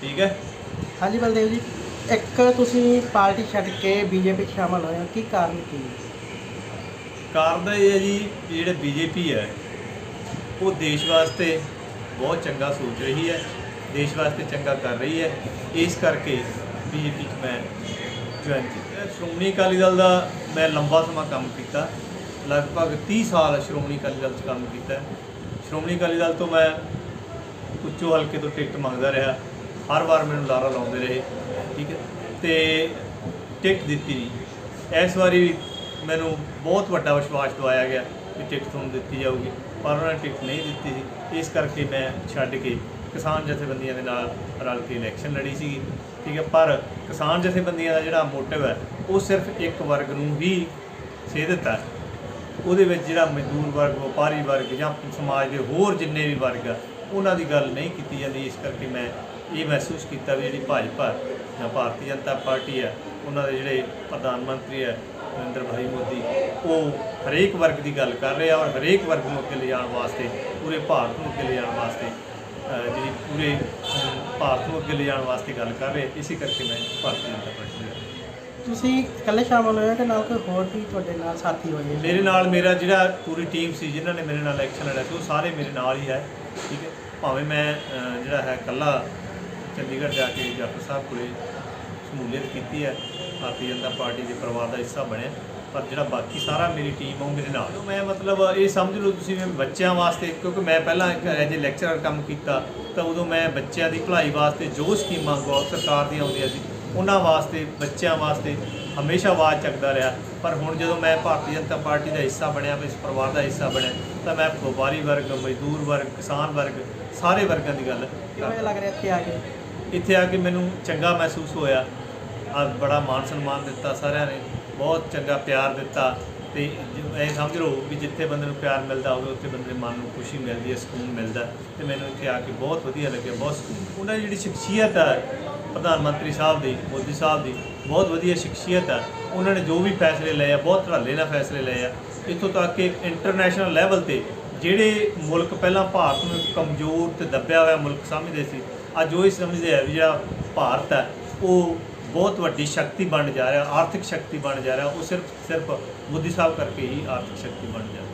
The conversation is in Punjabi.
ਠੀਕ ਹੈ। ਹਾਂਜੀ ਬਲਦੇਵ ਜੀ ਇੱਕ ਤੁਸੀਂ ਪਾਰਟੀ ਛੱਡ ਕੇ ਬੀਜੇਪੀ ਸ਼ਾਮਲ ਹੋਏ ਹੋ ਕੀ ਕਾਰਨ ਕੀ ਕਾਰਨ ਇਹ ਹੈ ਜੀ ਵੀ ਜਿਹੜੇ ਬੀਜੇਪੀ ਹੈ ਉਹ ਦੇਸ਼ ਵਾਸਤੇ ਬਹੁਤ ਚੰਗਾ ਸੋਚ ਰਹੀ ਹੈ ਦੇਸ਼ ਵਾਸਤੇ ਚੰਗਾ ਕਰ ਰਹੀ ਹੈ ਇਸ ਕਰਕੇ ਬੀਜੇਪੀ 'ਚ ਮੈਂ ਜੁਆਇਨ ਕੀਤਾ। ਸ਼੍ਰੋਮਣੀ ਅਕਾਲੀ ਦਲ ਦਾ ਮੈਂ ਲੰਬਾ ਸਮਾਂ ਕੰਮ ਕੀਤਾ ਲਗਭਗ 30 ਸਾਲ ਸ਼੍ਰੋਮਣੀ ਅਕਾਲੀ ਦਲ 'ਚ ਕੰਮ ਕੀਤਾ। ਸ਼੍ਰੋਮਣੀ ਅਕਾਲੀ ਦਲ ਤੋਂ ਮੈਂ ਉੱਚੋ ਹਲਕੇ ਤੋਂ ਟਿਕਟ ਮੰਗਦਾ ਰਿਹਾ ਹਰ ਵਾਰ ਮੈਨੂੰ ਲਾਰਾ ਲਾਉਂਦੇ ਰਹੇ, ਠੀਕ ਹੈ? ਤੇ ਟਿਕਟ ਦਿੱਤੀ। ਨਹੀਂ ਇਸ ਵਾਰੀ ਵੀ ਮੈਨੂੰ ਬਹੁਤ ਵੱਡਾ ਵਿਸ਼ਵਾਸ ਦਵਾਇਆ ਗਿਆ ਕਿ ਟਿਕਟ ਤੁਹਾਨੂੰ ਦਿੱਤੀ ਜਾਊਗੀ, ਪਰ ਉਹਨਾਂ ਨੇ ਟਿਕਟ ਨਹੀਂ ਦਿੱਤੀ ਸੀ। ਇਸ ਕਰਕੇ ਮੈਂ ਛੱਡ ਕੇ ਕਿਸਾਨ ਜਥੇਬੰਦੀਆਂ ਦੇ ਨਾਲ ਰਲ ਕੇ ਇਲੈਕਸ਼ਨ ਲੜੀ ਸੀ ਠੀਕ ਹੈ? ਪਰ ਕਿਸਾਨ ਜਥੇਬੰਦੀਆਂ ਦਾ ਜਿਹੜਾ ਮੋਟਿਵ ਹੈ, ਉਹ ਸਿਰਫ ਇੱਕ ਵਰਗ ਨੂੰ ਹੀ ਸੇਧਤ ਹੈ ਉਹਦੇ ਵਿੱਚ ਜਿਹੜਾ ਮਜ਼ਦੂਰ ਵਰਗ, ਵਪਾਰੀ ਵਰਗ ਜਾਂ ਸਮਾਜ ਦੇ ਹੋਰ ਜਿੰਨੇ ਵੀ ਵਰਗ ਆ, ਉਹਨਾਂ ਦੀ ਗੱਲ ਨਹੀਂ ਕੀਤੀ ਜਾਂਦੀ। ਇਸ ਕਰਕੇ ਮੈਂ ਇਹ ਮਹਿਸੂਸ ਕੀਤਾ ਵੀ ਜਿਹੜੀ ਭਾਜਪਾ ਜਾਂ ਭਾਰਤੀ ਜਨਤਾ ਪਾਰਟੀ ਹੈ ਉਹਨਾਂ ਦੇ ਜਿਹੜੇ ਪ੍ਰਧਾਨ ਮੰਤਰੀ ਹੈ ਨਰਿੰਦਰ ਭਾਈ ਮੋਦੀ ਉਹ ਹਰੇਕ ਵਰਗ ਦੀ ਗੱਲ ਕਰ ਰਹੇ ਆ ਔਰ ਹਰੇਕ ਵਰਗ ਨੂੰ ਅੱਗੇ ਲਿਜਾਣ ਵਾਸਤੇ ਪੂਰੇ ਭਾਰਤ ਨੂੰ ਅੱਗੇ ਲਿਜਾਣ ਵਾਸਤੇ ਜਿਹੜੀ ਪੂਰੇ ਭਾਰਤ ਨੂੰ ਅੱਗੇ ਲਿਜਾਣ ਵਾਸਤੇ ਗੱਲ ਕਰ ਰਹੇ ਇਸੇ ਕਰਕੇ ਮੈਂ ਭਾਰਤੀ ਜਨਤਾ ਪਾਰਟੀ ਦਾ। ਤੁਸੀਂ ਇਕੱਲੇ ਸ਼ਾਮਲ ਹੋਏ ਹੋ ਕਿ ਨਾਲ ਕੋਈ ਹੋਰ ਵੀ ਤੁਹਾਡੇ ਨਾਲ ਸਾਥੀ ਹੋਏ ਮੇਰੇ ਨਾਲ ਮੇਰਾ ਜਿਹੜਾ ਪੂਰੀ ਟੀਮ ਸੀ ਜਿਨ੍ਹਾਂ ਨੇ ਮੇਰੇ ਨਾਲ ਇਲੈਕਸ਼ਨ ਲੜਿਆ ਸੀ ਉਹ ਸਾਰੇ ਮੇਰੇ ਨਾਲ ਹੀ ਹੈ ਠੀਕ ਹੈ। ਭਾਵੇਂ ਮੈਂ ਜਿਹੜਾ ਹੈ ਇਕੱਲਾ ਚੰਡੀਗੜ੍ਹ ਜਾ ਕੇ ਜਾਫਰ ਸਾਹਿਬ ਕੋਲੇ ਸ਼ਮੂਲੀਅਤ ਕੀਤੀ ਹੈ। ਭਾਰਤੀ ਜਨਤਾ ਪਾਰਟੀ ਦੇ ਪਰਿਵਾਰ ਦਾ ਹਿੱਸਾ ਬਣਿਆ। ਪਰ ਜਿਹੜਾ ਬਾਕੀ ਸਾਰਾ ਮੇਰੀ ਟੀਮ ਉਹ ਮੇਰੇ ਨਾਲ। ਮੈਂ ਮਤਲਬ ਇਹ ਸਮਝ ਲਓ ਤੁਸੀਂ ਮੈਂ ਬੱਚਿਆਂ ਵਾਸਤੇ, ਕਿਉਂਕਿ ਮੈਂ ਪਹਿਲਾਂ ਐਜ ਏ ਲੈਕਚਰਰ ਕੰਮ ਕੀਤਾ, ਤਾਂ ਉਦੋਂ ਮੈਂ ਬੱਚਿਆਂ ਦੀ ਭਲਾਈ ਵਾਸਤੇ ਜੋ ਸਕੀਮਾਂ ਗੌਰ ਸਰਕਾਰ ਦੀਆਂ ਆਉਂਦੀਆਂ ਸੀ ਉਹਨਾਂ ਵਾਸਤੇ ਬੱਚਿਆਂ ਵਾਸਤੇ ਹਮੇਸ਼ਾ ਆਵਾਜ਼ ਚੱਕਦਾ ਰਿਹਾ। ਪਰ ਹੁਣ ਜਦੋਂ ਮੈਂ ਭਾਰਤੀ ਜਨਤਾ ਪਾਰਟੀ ਦਾ ਹਿੱਸਾ ਬਣਿਆ ਇਸ ਪਰਿਵਾਰ ਦਾ ਹਿੱਸਾ ਬਣਿਆ ਤਾਂ ਮੈਂ ਵਪਾਰੀ ਵਰਗ ਮਜ਼ਦੂਰ ਵਰਗ ਕਿਸਾਨ ਵਰਗ ਸਾਰੇ ਵਰਗਾਂ ਦੀ ਗੱਲ ਕਿਵੇਂ ਲੱਗ ਰਿਹਾ ਇੱਥੇ ਆ ਕੇ? ਇੱਥੇ ਆ ਕੇ ਮੈਨੂੰ ਚੰਗਾ ਮਹਿਸੂਸ ਹੋਇਆ। ਆ ਬੜਾ ਮਾਣ ਸਨਮਾਨ ਦਿੱਤਾ ਸਾਰਿਆਂ ਨੇ ਬਹੁਤ ਚੰਗਾ ਪਿਆਰ ਦਿੱਤਾ। ਤੇ ਇਹ ਸਮਝ ਲਓ ਵੀ ਜਿੱਥੇ ਬੰਦੇ ਨੂੰ ਪਿਆਰ ਮਿਲਦਾ ਹੋਵੇ ਉੱਥੇ ਬੰਦੇ ਦੇ ਮਨ ਨੂੰ ਖੁਸ਼ੀ ਮਿਲਦੀ ਹੈ ਸਕੂਨ ਮਿਲਦਾ ਤੇ ਮੈਨੂੰ ਇੱਥੇ ਆ ਕੇ ਬਹੁਤ ਵਧੀਆ ਲੱਗਿਆ ਬਹੁਤ ਸਕੂਨ। ਉਹਨਾਂ ਦੀ ਜਿਹੜੀ ਸ਼ਖਸੀਅਤ ਹੈ ਪ੍ਰਧਾਨ ਮੰਤਰੀ ਸਾਹਿਬ ਦੀ, ਮੋਦੀ ਸਾਹਿਬ ਦੀ ਬਹੁਤ ਵਧੀਆ ਸ਼ਖਸੀਅਤ ਹੈ। ਉਹਨਾਂ ਨੇ ਜੋ ਵੀ ਫੈਸਲੇ ਲਏ ਆ, ਬਹੁਤ ਧੜੱਲੇ ਨਾਲ ਫੈਸਲੇ ਲਏ ਆ। ਇੱਥੋਂ ਤੱਕ ਕਿ ਇੰਟਰਨੈਸ਼ਨਲ ਲੈਵਲ ਤੇ ਜਿਹੜੇ ਮੁਲਕ ਪਹਿਲਾਂ ਭਾਰਤ ਨੂੰ ਕਮਜ਼ੋਰ ਤੇ ਦੱਬਿਆ ਹੋਇਆ ਮੁਲਕ ਸਮਝਦੇ ਸੀ, ਅੱਜ ਉਹ ਹੀ ਸਮਝਦੇ ਆ ਵੀ ਜਿਹੜਾ ਭਾਰਤ ਹੈ, ਉਹ ਬਹੁਤ ਵੱਡੀ ਸ਼ਕਤੀ ਬਣ ਜਾ ਰਿਹਾ, ਆਰਥਿਕ ਸ਼ਕਤੀ ਬਣ ਜਾ ਰਿਹਾ, ਉਹ ਸਿਰਫ ਸਿਰਫ ਮੋਦੀ ਸਾਹਿਬ ਕਰਕੇ ਹੀ ਆਰਥਿਕ ਸ਼ਕਤੀ ਬਣ ਜਾ ਰਿਹਾ